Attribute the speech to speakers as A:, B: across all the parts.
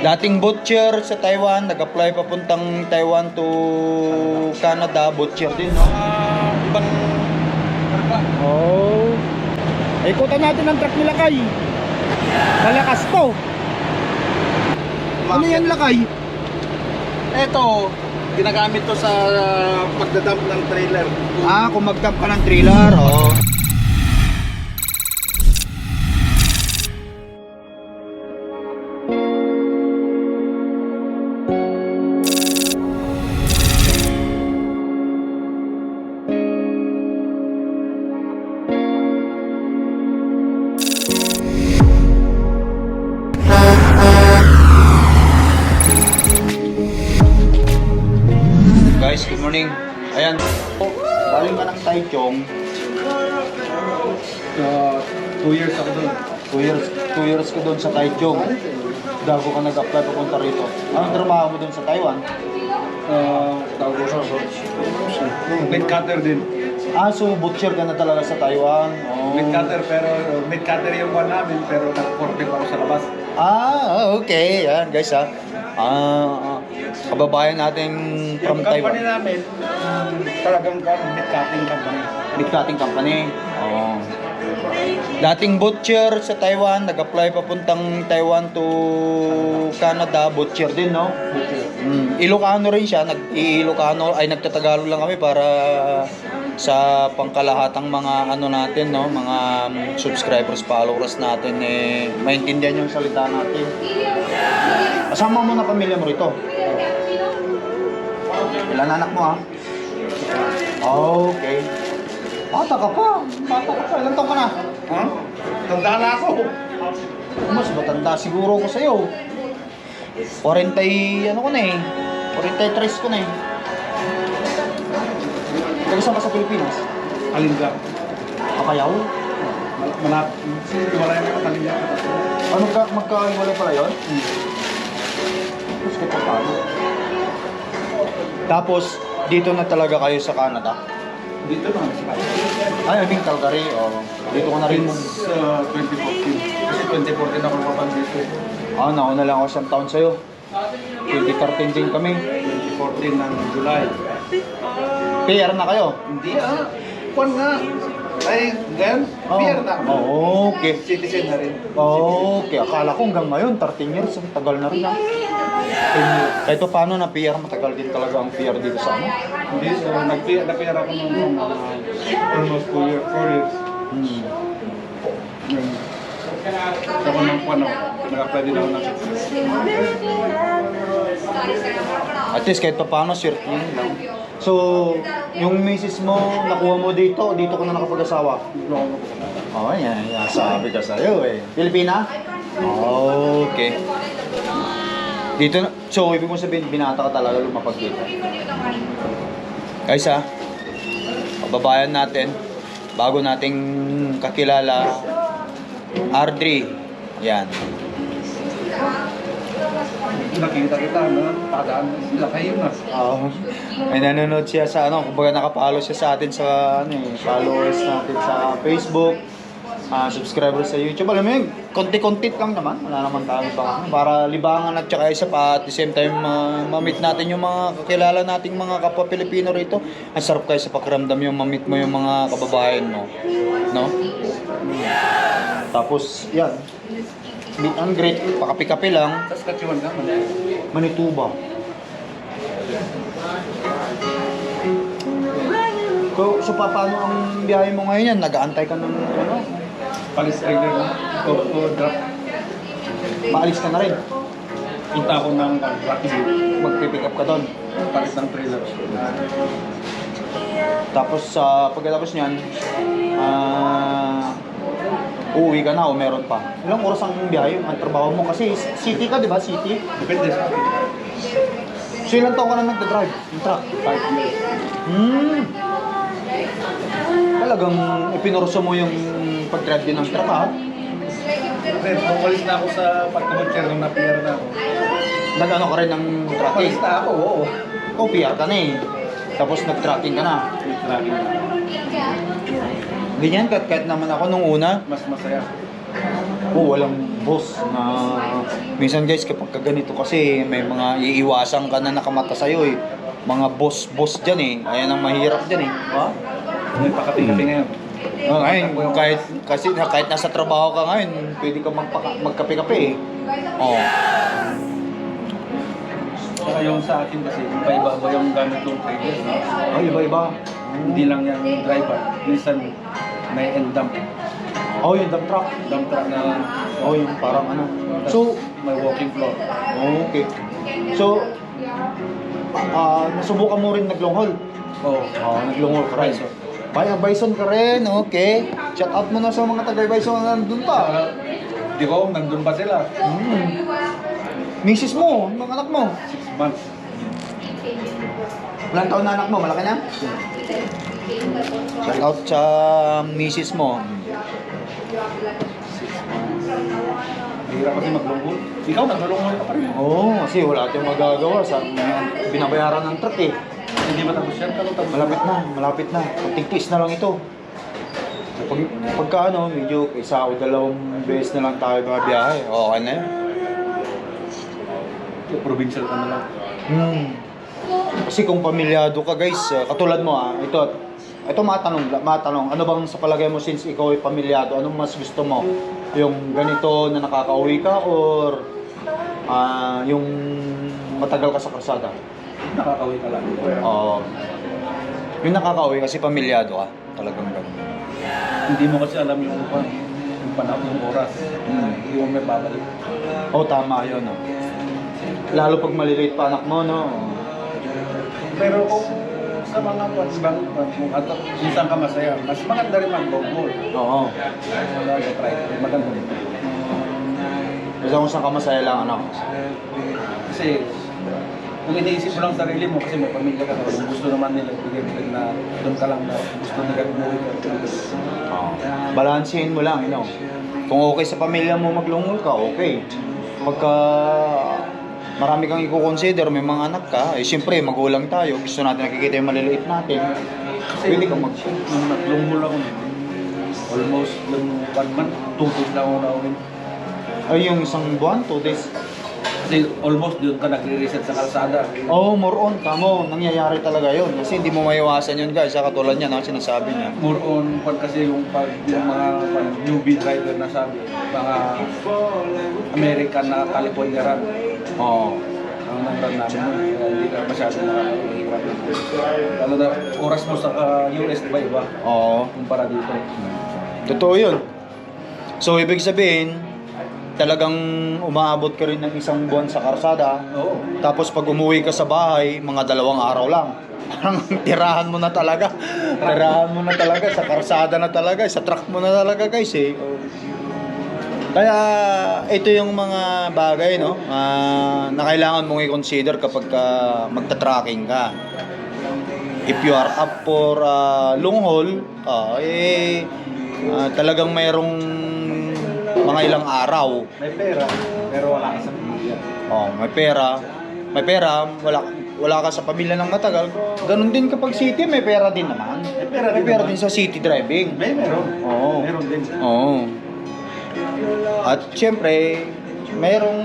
A: Dating butcher sa Taiwan, nag-apply papuntang Taiwan to Canada, butcher din, no?
B: Ah, ibang.
C: Oh. Ikutan natin ang truck nila kay. Malakas to. Ano yan lakay?
B: Ito, ginagamit to sa ah, pagdadump ng trailer.
A: Ah, kung mag-dump ka ng trailer, oh.
B: 2 years,
A: 2 years ko doon sa Taichung. Bago ka nag-apply papunta rito. Anong trabaho mo doon sa Taiwan?
B: Uh, tawag ko sa Meat cutter din.
A: Ah, so butcher ka na talaga sa Taiwan? Oh.
B: Meat cutter, pero meat cutter yung one namin, pero nag-porting ako sa labas.
A: Ah, okay. Yan, guys, ha. Ah, kababayan natin from Taiwan.
B: Yung company namin, um, talagang meat cutting company.
A: Meat cutting company? Oo. Oh. Dating butcher sa Taiwan, nag-apply papuntang Taiwan to Canada, butcher din, no? Mm, Ilocano rin siya, nag-Ilocano ay nagtatagalog lang kami para sa pangkalahatang mga ano natin, no, mga um, subscribers, followers natin eh maintindihan yung salita natin. Kasama mo na pamilya mo rito. Ilan anak mo ha? Okay. Bata ka pa. Bata ka pa. Ilan taon ka na?
B: Ha? Tanda na ako.
A: Mas matanda siguro ko sa'yo. 40, y- ano ko na eh. 43 ko na eh. Taga saan ka sa Pilipinas?
B: Alingga.
A: Kapayaw?
B: Manap. Wala yung mga talingga.
A: Ano ka, magkahiwalay pala yun? Paano. Tapos, dito na talaga kayo sa Canada?
B: Dito na.
A: Ay, I mean Calgary. Oh. Dito ka na rin.
B: Since uh, 2014. Kasi 2014 ako napapan dito. eh.
A: Ah, nauna lang ako isang taon sa'yo. 2013 din kami.
B: 2014 ng July.
A: PR na kayo?
B: Hindi ah. Kwan nga. Ay, ngayon,
A: Oh.
B: PR na ako.
A: Oh, okay.
B: Citizen na rin.
A: Okay, akala ko hanggang ngayon, 13 years, ang tagal na rin ah. Kahit pa paano na PR, matagal din talaga ang PR dito sa ano.
B: Hindi, so nag-PR nag-PR ako ng uh, almost 4 years. Four years.
A: Hmm.
B: Yun. Ako ng kwan ako. Nag-apply din ako ng.
A: At least kahit pa paano, swerte yun lang. So, yung misis mo, nakuha mo dito, dito ko na nakapag-asawa. Oo, oh, yan, yan, sabi ka sa'yo eh. Pilipina? Okay. Dito na, so ibig mo sabihin, binata ka talaga lumapag dito. Guys ha, kababayan natin, bago nating kakilala, Ardri, yan.
B: Nakita kita, no? Padaan sila kayo na.
A: Oo. may nanonood siya sa ano, kumbaga nakapalo siya sa atin sa ano eh, followers natin sa Facebook, ah subscribers sa YouTube. Alam mo yun, konti-konti lang naman. Wala naman tayo pa. Para libangan at saka isa pa at the same time ma- ma-meet natin yung mga kakilala nating mga kapwa Pilipino rito. Ang sarap kayo sa pakiramdam yung ma-meet mo yung mga kababayan mo. No? Tapos, yan. Meet and greet, pakapi-kapi lang.
B: Saskatchewan ka man.
A: Manituba. So, so pa- paano ang biyahe mo ngayon yan? Nag-aantay ka ng ano?
B: Palis trailer na. To, to drop.
A: Maalis ka na rin.
B: Punta ako ng uh, tracking.
A: Magpipick up ka doon.
B: Palis ng trailer.
A: Tapos sa pagkatapos niyan, ah uuwi ka na o meron pa. Ilang oras ang biyahe? Ang trabaho mo kasi city ka, di ba? City.
B: Depende sa akin.
A: So ilang taon ka na nagda-drive? Yung truck?
B: Five years.
A: Hmm. Talagang ipinurso mo yung pag-drive din ng truck ha?
B: Then, umalis na ako sa pagkabutcher nung na-PR na ako.
A: Nag-ano ka rin ng tracking?
B: Umalis na ako, oo.
A: Oh, PR ka na eh. Tapos nag-tracking ka na.
B: Yung tracking.
A: Ganyan, kahit, kahit naman ako nung una,
B: Mas masaya.
A: Oo, walang boss na minsan guys kapag ka ganito kasi may mga iiwasan ka na nakamata sa'yo eh. Mga boss-boss dyan eh. Ayan ang mahirap dyan eh. Ha?
B: May pakapi-kapi ngayon.
A: Oh, ngayon, kahit, kasi kahit nasa trabaho ka ngayon, pwede ka magpaka, magkape-kape eh. Oh.
B: Saka yung sa akin kasi, iba-iba ba yung gamit ng trader. No?
A: Ay, iba-iba.
B: Hindi lang yung driver. Minsan may end dump.
A: Oh, yung dump truck.
B: Dump truck na
A: Oh, yung parang ano. So,
B: may walking floor.
A: oh, okay. So, ah nasubukan mo rin naglong haul?
B: Oo.
A: Oh, naglong haul ka rin. Baya Bison ka rin, okay. Shout out mo na sa mga taga Bison na nandun pa.
B: Saka, di ko, nandun pa sila.
A: Hmm. Misis mo, mga anak mo.
B: Six months.
A: Ilang taon na anak mo? Malaki na? Shout out sa misis mo.
B: Hirap kasi maglungkol. Ikaw, naglulungkol ka pa rin.
A: Oo, oh, kasi wala tayong magagawa sa binabayaran ng truck eh.
B: Hindi ba tapos yan? Kalo tapos
A: Malapit na, malapit na. Pagtigtis na lang ito. Pag, pagka ano, medyo isa o dalawang beses na lang tayo biyahe. Okay na yun.
B: Provincial ka na lang.
A: Hmm. Kasi kung pamilyado ka guys, katulad mo ah, ito, ito matanong, matanong, ano bang sa palagay mo since ikaw ay pamilyado, anong mas gusto mo? Yung ganito na nakakauwi ka or ah, yung matagal ka sa kalsada?
B: Nakakawin ka lang.
A: Oo. yung nakakauwi kasi pamilyado ka, talagang ganun.
B: Hindi mo kasi alam yung, yung panahon, yung oras.
A: Hmm.
B: Hindi mo may babalik.
A: Oo, tama yun. No? Lalo pag maliliit pa anak mo, no?
B: Pero kung sa mga ibang kung at minsan ka masaya, mas maganda rin mag-goal.
A: Oo.
B: Mag-try. Maganda rin.
A: Basta kung saan ka masaya lang, ano?
B: Kasi kung iniisip mo lang sarili mo kasi may pamilya ka kung gusto naman nila bigay na doon ka lang na gusto nila umuwi ka.
A: Oo. Balansehin mo lang, you know. Kung okay sa pamilya mo maglungol ka, okay. Pagka marami kang i-consider, may mga anak ka, eh siyempre magulang tayo, gusto natin nakikita yung maliliit natin. Pwede kang mag
B: Nung naglungmol ako, almost yung one month, two days na ako na.
A: Ay, yung isang buwan, two days.
B: Kasi almost doon ka nagre-reset sa kalsada.
A: Oo, oh, more on, tamo, nangyayari talaga yun. Kasi hindi mo maiwasan yun guys, sa katulad niya, ang sinasabi niya.
B: More on, pag kasi yung, pag, yung mga pag, newbie driver na sabi, mga American na California run,
A: Oo.
B: ang nang-run namin hindi ka masyado nakakahirap. Lalo na oras mo sa uh, US, iba iba,
A: Oo.
B: kumpara dito.
A: Totoo yun. So, ibig sabihin, talagang umaabot ka rin ng isang buwan sa karsada.
B: Oo.
A: Tapos pag umuwi ka sa bahay, mga dalawang araw lang. Parang tirahan mo na talaga. Tirahan mo na talaga. Sa karsada na talaga. Sa truck mo na talaga guys eh. Kaya ito yung mga bagay no ah, na kailangan mong i-consider kapag ka magta-tracking ka. If you are up for ah, long haul, ah, eh ah, talagang mayroong mga ilang araw
B: May pera, pero wala ka sa pamilya.
A: Oh, may pera. May pera, wala wala ka sa pamilya ng matagal. Ganon din kapag city, may pera din naman.
B: May pera
A: May
B: din
A: pera
B: naman.
A: din sa city driving.
B: May meron.
A: Oo.
B: Meron din.
A: Oo. At syempre, merong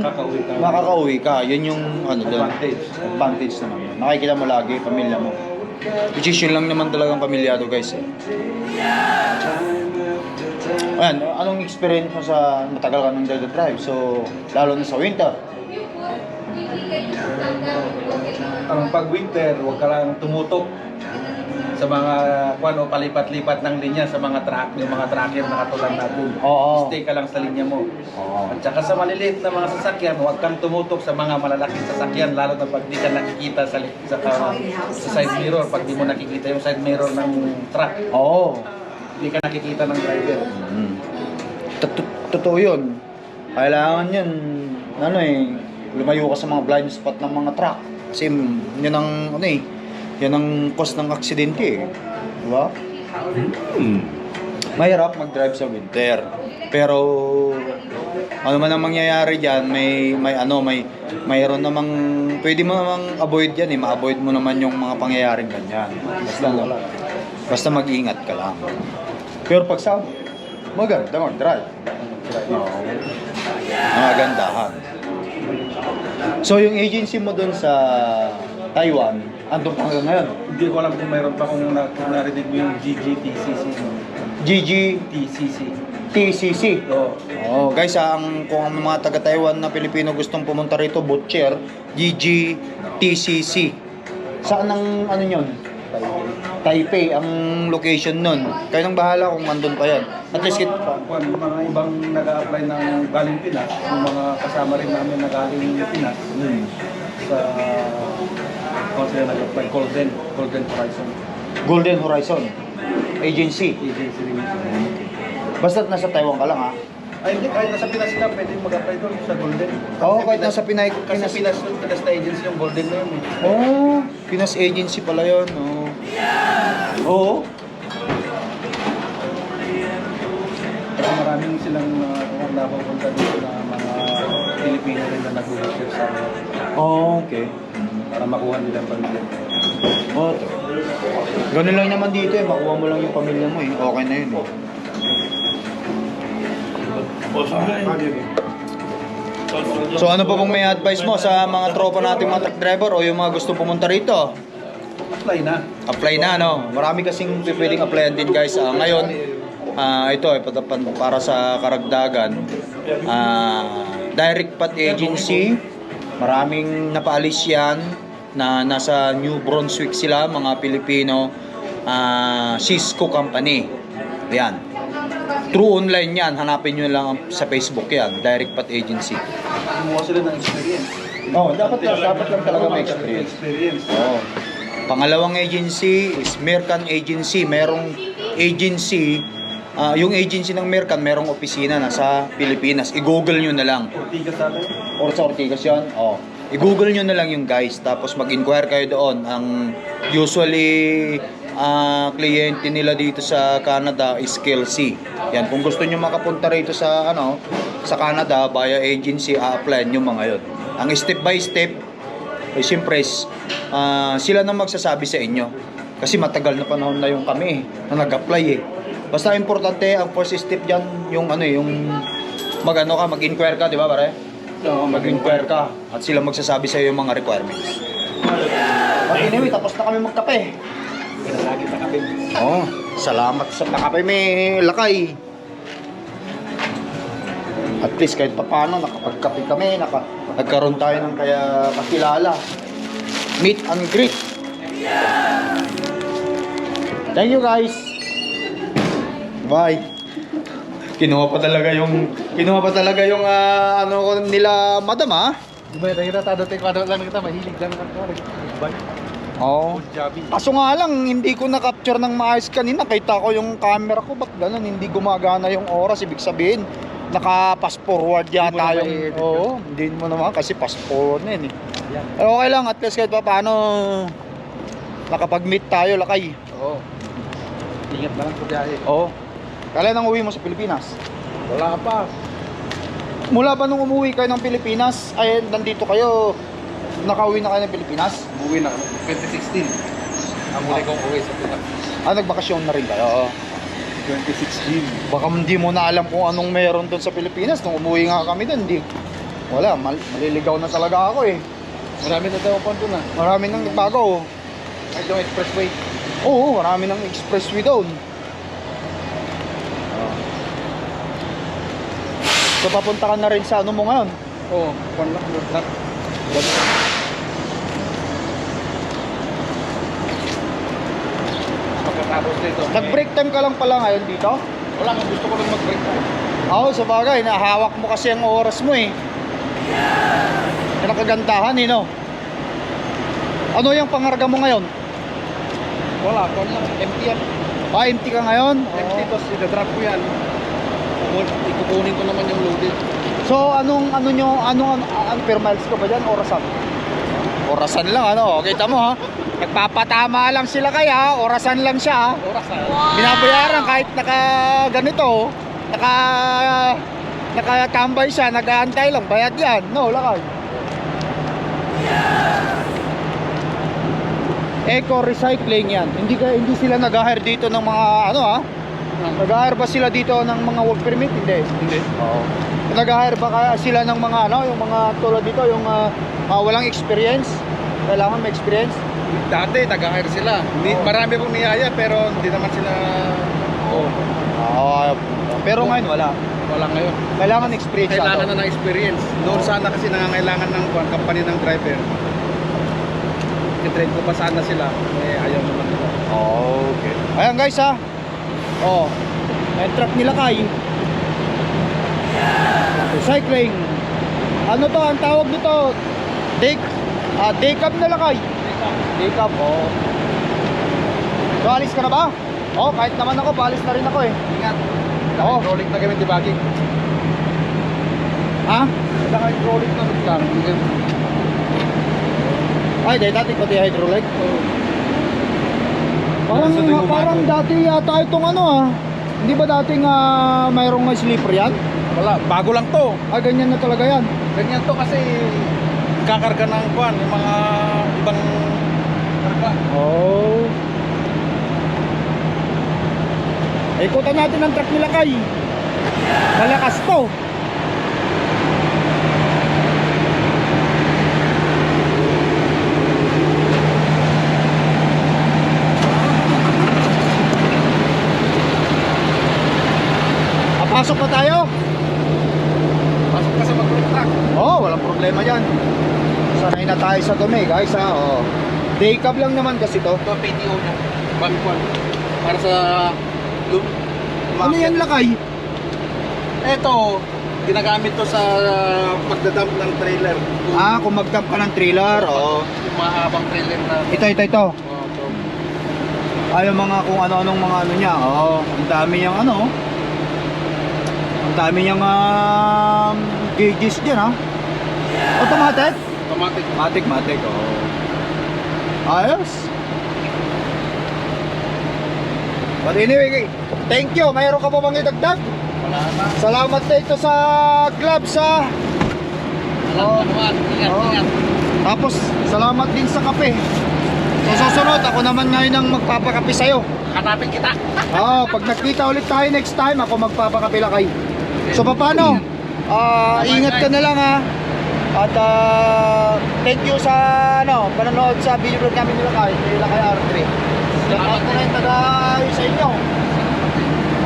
B: Kakauwi ka.
A: makakauwi ka. Yun yung ano doon.
B: Advantage.
A: Advantage naman yun. Nakikita mo lagi pamilya mo. Which is yun lang naman talagang pamilyado guys eh. Ayan, anong experience mo sa matagal ka ng drive? So, lalo na sa winter.
B: Ang pag winter, huwag ka lang tumutok sa mga kwan o palipat-lipat ng linya sa mga truck, yung mga trucker na katulad natin.
A: Oo.
B: Stay ka lang sa linya mo.
A: Oo.
B: At saka sa maliliit na mga sasakyan, huwag kang tumutok sa mga malalaking sasakyan, lalo na pag di ka nakikita sa, li- sa, ka- sa side mirror, pag di mo nakikita yung side mirror ng truck,
A: Oo.
B: Di ka nakikita ng driver.
A: Mm. Tot- Totoo yun. Kailangan yun, ano eh, lumayo ka sa mga blind spot ng mga truck. Kasi yun ang, ano eh, yan ang cause ng aksidente eh. Di ba? Mahirap mag-drive sa winter. Pero ano man ang mangyayari diyan, may may ano, may mayroon namang pwede mo namang avoid yan eh, ma-avoid mo naman yung mga pangyayaring ganyan. Basta basta mag-ingat ka lang. Pero pag sa maganda mag-drive. Oo. Mga gandahan. So yung agency mo doon sa Taiwan, andun pa hanggang ngayon?
B: Hindi ko alam kung mayroon pa kung, na, kung narinig mo yung GGTCC.
A: GG
B: TCC.
A: TCC.
B: Oo.
A: Oh, guys, ah, ang kung ang mga taga Taiwan na Pilipino gustong pumunta rito, Butcher, GG TCC. Saan ang ano yun? Taipei ang location nun. Kayo nang bahala kung andun pa yan. At least kit
B: mga ibang nag-a-apply ng galing Pinas, yung mga kasama rin namin na galing Pinas,
A: hmm.
B: sa kung sila nag-apply, Golden, Golden Horizon
A: Golden Horizon Agency.
B: agency rin.
A: Basta nasa Taiwan ka lang ha.
B: Ay, hindi, kahit nasa Pinas ka, pwede mag-apply doon sa Golden.
A: Oo,
B: Kasi
A: kahit nasa Pinay,
B: Kasi
A: Pinas.
B: Pinas, yung Pinas na agency yung Golden na yun eh.
A: Oh, Pinas Agency pala yun. Oh. Oo.
B: Kasi maraming silang uh, napupunta dito na mga Pilipino rin na nag-work sa
A: Oh, okay.
B: para makuha nila ang pamilya.
A: Oh, ganun lang naman dito eh. Makuha mo lang yung pamilya mo eh. Okay na yun eh. So ano pa pong may advice mo sa mga tropa nating mga truck driver o yung mga gusto pumunta rito?
B: Apply na.
A: Apply na, no? Marami kasing pwedeng applyan din, guys. Ah, ngayon, ah, ito, eh, para, para sa karagdagan, ah, direct path agency, maraming napaalis yan na nasa New Brunswick sila, mga Pilipino, ah, Cisco Company. Yan. True online yan, hanapin nyo lang sa Facebook yan, direct path agency.
B: Kumuha sila ng experience.
A: Oh, dapat dapat lang talaga may experience. Oo. Pangalawang agency is Mercan Agency. Merong agency, ah, yung agency ng Mercan, merong opisina na sa Pilipinas. I-google nyo na lang.
B: Ortigas sa atin.
A: Or sa Ortigas yun? Oo. I-google nyo na lang yung guys, tapos mag-inquire kayo doon. Ang usually ah, kliyente nila dito sa Canada is Kelsey. Yan, kung gusto nyo makapunta rito sa ano, sa Canada via agency, a-apply nyo mga yun. Ang step by step, eh, siyempre, ah, sila na magsasabi sa inyo. Kasi matagal na panahon na yung kami eh, na nag-apply eh. Basta importante, ang first step dyan, yung ano eh, yung mag-ano ka, mag-inquire ka, di ba pare?
B: Oo,
A: mag-inquire ka at sila magsasabi sa iyo yung mga requirements. But anyway, tapos na kami magkape.
B: Lagi na kami.
A: Oo, salamat sa pakape may lakay. At least kahit paano nakapagkape kami, naka, nagkaroon tayo ng kaya kakilala. Meet and greet. Thank you guys. Bye. Kinuha pa talaga yung kinuha pa talaga yung ah, ano ko nila madam ah.
B: Di ba, nahira tayo ano lang kita, mahilig lang ng kare. Ba?
A: Oo.
B: Javi.
A: Kaso nga lang, hindi ko na-capture ng maayos kanina. Kita ko yung camera ko, ba't ganun? Hindi gumagana yung oras. Ibig sabihin, naka-fast forward yata yung... Oo, hindi mo naman kasi fast forward na yun eh.
B: Yan.
A: Pero okay lang, at least kahit pa paano, nakapag-meet tayo, lakay.
B: Oo. Ingat na lang sa biyahe.
A: Oo. Kailan nang uwi mo sa Pilipinas?
B: Wala pa.
A: Mula ba nung umuwi kayo ng Pilipinas, ay nandito kayo, nakauwi na kayo ng Pilipinas?
B: Umuwi na kami. 2016. Ang muli kong uwi sa Pinas.
A: Ah, nagbakasyon na rin kayo?
B: 2016.
A: Baka hindi mo na alam kung anong meron doon sa Pilipinas. Nung umuwi nga kami doon, hindi. Wala, mal maliligaw na talaga ako eh.
B: Marami na daw doon ah.
A: Marami nang bago.
B: Ay, yung expressway.
A: Oo, marami nang expressway doon. So papunta ka na rin sa ano mo ngayon?
B: Oo. One lang. One lang. Pagkatapos dito.
A: Nag-break time ka lang pala ngayon dito?
B: Wala nga. Gusto ko lang mag-break time.
A: Oo, sa bagay, nahawak mo kasi ang oras mo eh. Yan ang kagandahan eh, no? Ano yung pangarga mo ngayon?
B: Wala. Kung lang. Empty yan.
A: Ah, empty ka ngayon?
B: Empty. Tapos idadrop ko yan. Kukunin- Ikukunin ko naman yung loaded.
A: So anong ano nyo, anong ano, per miles ka ba diyan orasan? Orasan lang ano, kita mo ha. Nagpapatama lang sila kaya, orasan lang siya. ha.
B: Oras ah.
A: Binabayaran kahit naka ganito, naka nakatambay siya, nag-aantay lang, bayad yan. No, lakay. Eco recycling yan. Hindi ka hindi sila nag-hire dito ng mga ano ha, Nag-hire ba sila dito ng mga work permit? Hindi.
B: Hindi.
A: Oo. Nag-hire ba kaya sila ng mga ano, yung mga tulad dito, yung ah, ah, walang experience? Kailangan may experience?
B: Dati, nag-hire sila.
A: Oo.
B: Marami pong niyaya, pero hindi naman sila... Oh,
A: Oo. pero ngayon wala.
B: wala ngayon.
A: Kailangan experience
B: Kailangan na ng experience. Doon sana kasi nangangailangan ng kuwan, company ng driver. Kitrain ko pa sana sila. Eh, ayaw naman nila.
A: Okay. Ayan guys ha. Oh. May truck nila kay. Recycling. Ano to ang tawag dito? Day ah, day cab na lakay. Day cab. Oh. So, alis ka na ba? Oh, kahit naman ako, paalis na rin ako eh.
B: Ingat.
A: Oo.
B: Hydraulic na ba? King?
A: Ha?
B: Naka-hydraulic na lang.
A: Ay, dahil dati pati hydraulic. Parang,
B: Sa tuwing
A: parang dati yata itong ano ah. Hindi ba dating ah, mayroong may slipper yan?
B: Wala, bago lang to.
A: Ah, ganyan na talaga yan.
B: Ganyan to kasi kakarga ng kuwan, yung mga ibang.
A: Oh. Ikutan natin ang truck nila kay. Malakas to. Pasok pa tayo?
B: Pasok ka sa mag-truck.
A: Oo, oh, walang problema yan. Sanay na tayo sa dumi, guys ha. Oh. Day cab lang naman kasi to.
B: Ito PTO niya. Bang kuwan. Para sa lum.
A: Ano yan lakay?
B: Ito, ginagamit to sa pagdadump ng trailer. Kung
A: Ah, kung mag-dump ka ng trailer, oo.
B: Yung mahabang trailer na.
A: Ito, ito, ito.
B: Oh, to.
A: Ay, yung mga kung ano-anong mga ano niya. Oo, ang dami niyang ano. Ang dami niyang um, gauges dyan ha. Automatic?
B: Automatic.
A: Matic, matic, oo. Ayos. But anyway, thank you. Mayroon ka pa bang idagdag?
B: Wala na.
A: Salamat na ito sa gloves ha.
B: Alam naman. Ingat,
A: Oo.
B: ingat.
A: Tapos, salamat din sa kape. So, susunod, ako naman ngayon ang magpapakape sa'yo.
B: Hanapin kita.
A: Oo, pag nakita ulit tayo next time, ako magpapakape lang kayo. So, paano? Ah,
B: Bye-bye,
A: ingat ka na lang ha. At ah, thank you sa ano, panonood sa video vlog namin nila kay nila kay R3. Shout out na lang taga sa inyo.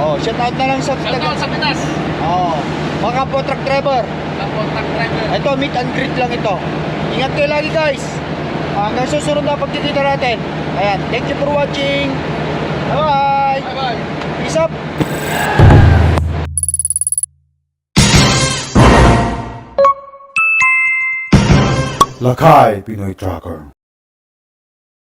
A: Oh, shout out na lang sa
B: Shout out sa Pinas.
A: Oh, mga po truck driver.
B: Tapos truck driver.
A: Ito, meet and greet lang ito. Ingat kayo lagi guys. Hanggang susunod na pagkikita natin. Ayan, thank you for watching. Bye-bye.
B: Bye-bye.
A: Peace up.
D: Lakai Pinoy Tracker